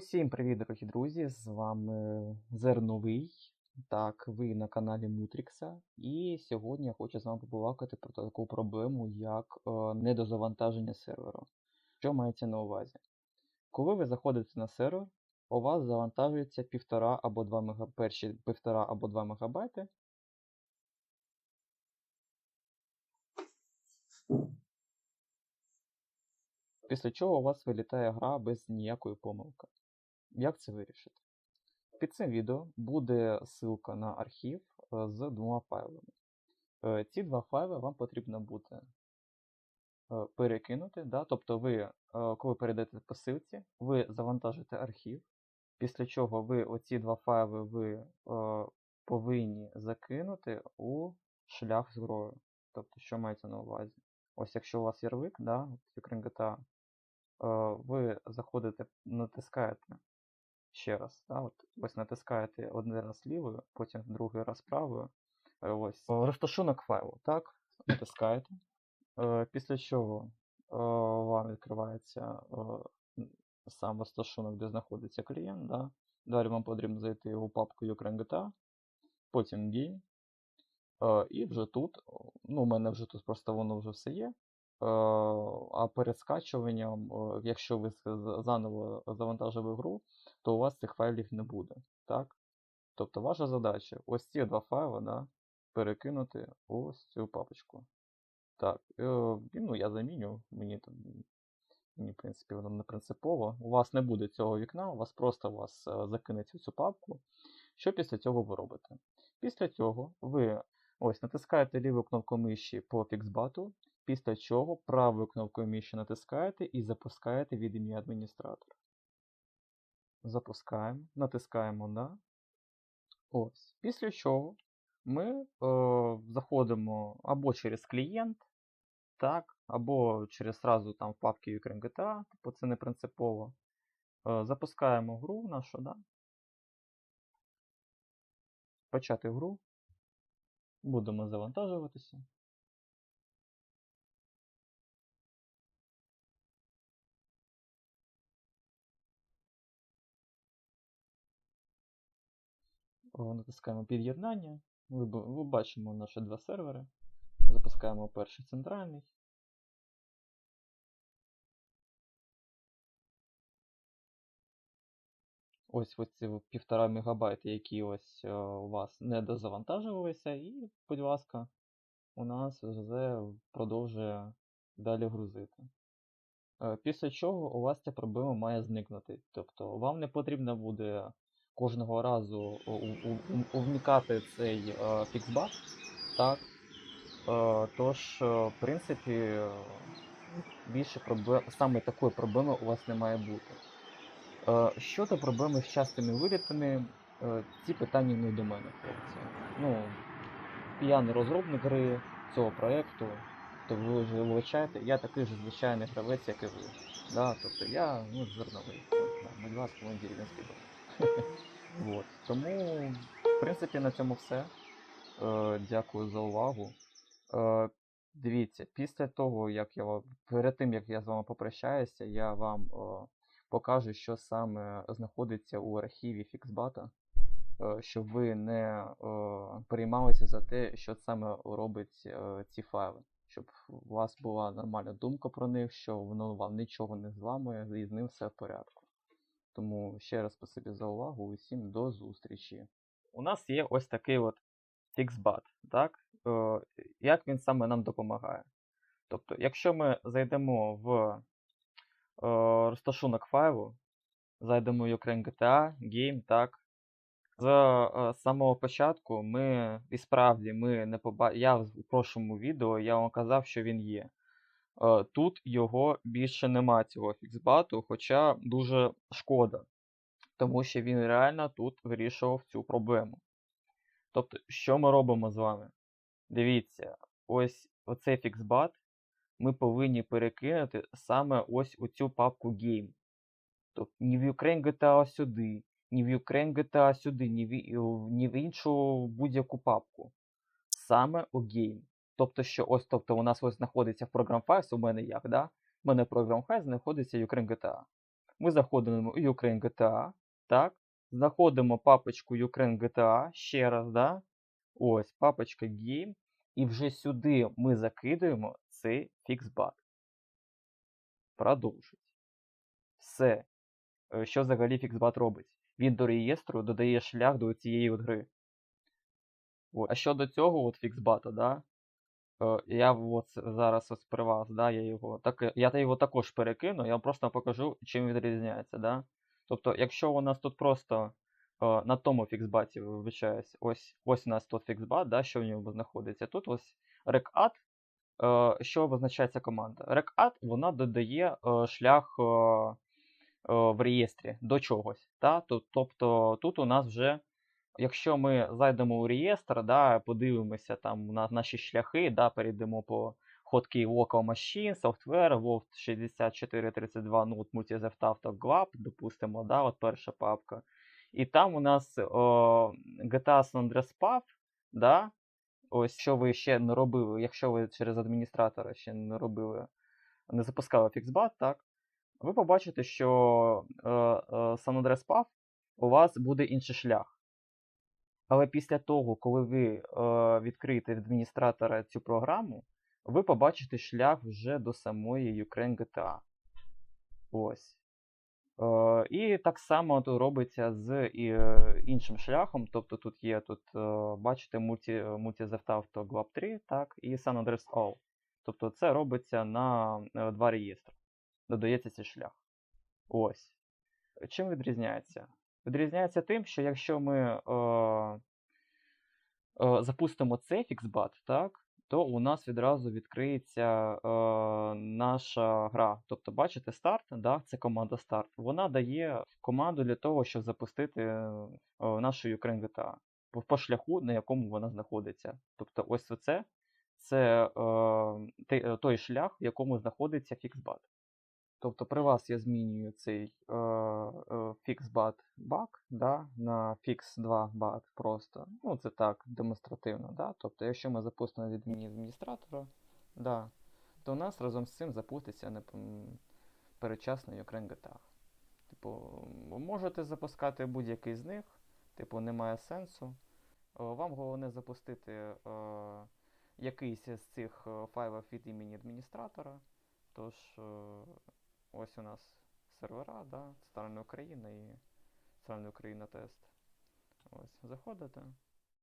Усім привіт, дорогі друзі! З вами Зерновий. Так, ви на каналі Мутрікса. І сьогодні я хочу з вами побалакати про таку проблему, як е, недозавантаження серверу. Що мається на увазі? Коли ви заходите на сервер, у вас завантажується 1,5 або 2 мега... перші 1,5 або 2 мегабайти. Після чого у вас вилітає гра без ніякої помилки. Як це вирішити? Під цим відео буде ссылка на архів е, з двома файлами. Е, Ці два файли вам потрібно буде е, перекинути. Да? Тобто, ви, коли перейдете по ссылці, ви завантажите архів, після чого ви оці два файли ви повинні закинути у шлях з грою. Тобто, що мається на увазі? Ось якщо у вас ярлик, да, ви заходите, натискаєте ще раз. Да, от, ось натискаєте один раз лівою, потім другий раз правою. Е, Ось е, розташунок файлу, так, натискаєте. Е, Після чого вам відкривається сам розташунок, де знаходиться клієнт. Да. Далі вам потрібно зайти у папку Ukraine потім Game. І вже тут, ну, у мене вже тут просто воно вже все є. Е, А перед скачуванням, е, якщо ви заново завантажили гру, то у вас цих файлів не буде. Так? Тобто ваша задача ось ці два файли да, перекинути ось цю папочку. Так, е, ну я заміню, мені там, мені, в принципі, воно не принципово. У вас не буде цього вікна, у вас просто вас закинеться в цю папку. Що після цього ви робите? Після цього ви ось натискаєте ліву кнопку миші по фіксбату, після чого правою кнопкою миші натискаєте і запускаєте від ім'я адміністратора. Запускаємо, натискаємо на. Ось. Після чого ми е, заходимо або через клієнт, так, або через сразу там папки Ukraine GTA, тобто це не принципово. Е, запускаємо гру нашу, да? почати гру. Будемо завантажуватися. О, Натискаємо під'єднання. Б- бачимо наші два сервери. Запускаємо перший центральний. Ось ось ці от півтора мегабайти, які ось е, у вас не дозавантажувалися, і, будь ласка, у нас вже продовжує далі грузити. Е, Після чого у вас ця проблема має зникнути. Тобто вам не потрібно буде кожного разу у- у- у- у- вмикати цей е. Так. Е, Тож, е, в принципі, е, більше проблем, саме такої проблеми у вас не має бути. Е, Щодо проблеми з частими вилітами, е, ці питання не до мене, хлопці. Ну, я не розробник гри цього проєкту, то ви вже вибачаєте, я такий же звичайний гравець, як і ви. Да, тобто я ну, зерновий. Ласка, мій дерев'янський дом. Вот. Тому, в принципі, на цьому все. Е, Дякую за увагу. Е, Дивіться, після того, як я ва- перед тим, як я з вами попрощаюся, я вам е, покажу, що саме знаходиться у архіві Фіксбата, е, щоб ви не е, переймалися за те, що саме робить е, ці файли. Щоб у вас була нормальна думка про них, що воно вам нічого не зламує і з ним все в порядку. Тому ще раз спасибі за увагу, усім до зустрічі. У нас є ось такий от Fixbot, так? Е, Як він саме нам допомагає? Тобто, якщо ми зайдемо в е, розташунок файлу, зайдемо в Ukraine GTA, Game, так. З е, самого початку ми, і справді, ми не поба... я в прошлому відео я вам казав, що він є. Е, Тут його більше нема цього фіксбату, хоча дуже шкода, тому що він реально тут вирішував цю проблему. Тобто, що ми робимо з вами? Дивіться, ось оцей фіксбат ми повинні перекинути саме ось у цю папку Game. Тобто ні в Ukraine GTA сюди, ні в Ukraine GTA сюди, ні в, ні в іншу будь-яку папку. Саме у Game. Тобто, що ось тобто у нас ось знаходиться в Program Files, у мене як, да? У мене в Program Files знаходиться Ukraine GTA. Ми заходимо у Ukraine GTA, так? Знаходимо папочку Ukraine GTA ще раз, да? Ось, папочка Game. І вже сюди ми закидуємо цей фіксбат. Продовжить. Все. Е, Що взагалі фіксбат робить? Він до реєстру додає шлях до цієї от гри. От. А щодо цього от фіксбата, да? Е, Я от зараз ось при вас, да, я його так, я та його також перекину, я вам просто покажу, чим відрізняється, да? Тобто, якщо у нас тут просто е, на тому фіксбаті, вибачаюсь, ось, ось у нас тут фіксбат, да, що в ньому знаходиться. Тут ось е, що обозначає ця команда? recadd, вона додає е, шлях е, е, в реєстрі до чогось. Тоб- Тобто тут у нас вже Якщо ми зайдемо у реєстр, да, подивимося там на наші шляхи, да, перейдемо по ходки Local Machine, Software, Wolf 6432, ну, от Multi-Auto Glab, допустимо, да, от перша папка. І там у нас о, GTA San Andreas Pub, да, ось що ви ще не робили, якщо ви через адміністратора ще не робили, не запускали фіксбат, так, ви побачите, що е, е, San Andreas Pub у вас буде інший шлях. Але після того, коли ви е, відкриєте адміністратора цю програму, ви побачите шлях вже до самої Ukraine GTA. Ось. Е, і так само робиться з е, іншим шляхом. Тобто тут є, тут, бачите, multi, multi Auto Glab 3, так, і San Andreas All. Тобто це робиться на два реєстри. Додається цей шлях. Ось. Чим відрізняється? Відрізняється тим, що якщо ми е, е, запустимо цей фіксбат, так, то у нас відразу відкриється е, наша гра. Тобто, бачите, старт, да, це команда старт. Вона дає команду для того, щоб запустити е, нашу Ukraine GTA по, по шляху, на якому вона знаходиться. Тобто, ось це, це е, той шлях, в якому знаходиться фіксбат. Тобто при вас я змінюю цей е, е, да, на fix2 bug просто. Ну, це так, демонстративно. Да? Тобто, якщо ми запустимо від адміні- адміністратора, да, то у нас разом з цим запуститься передчасно Ukraine GTA. Типу, можете запускати будь-який з них, типу, немає сенсу. Е, Вам головне запустити е, якийсь з цих е, файлів від імені адміністратора. Тож, е, ось у нас сервера, да, Центральна Україна і Центральна Україна тест. Ось, заходите.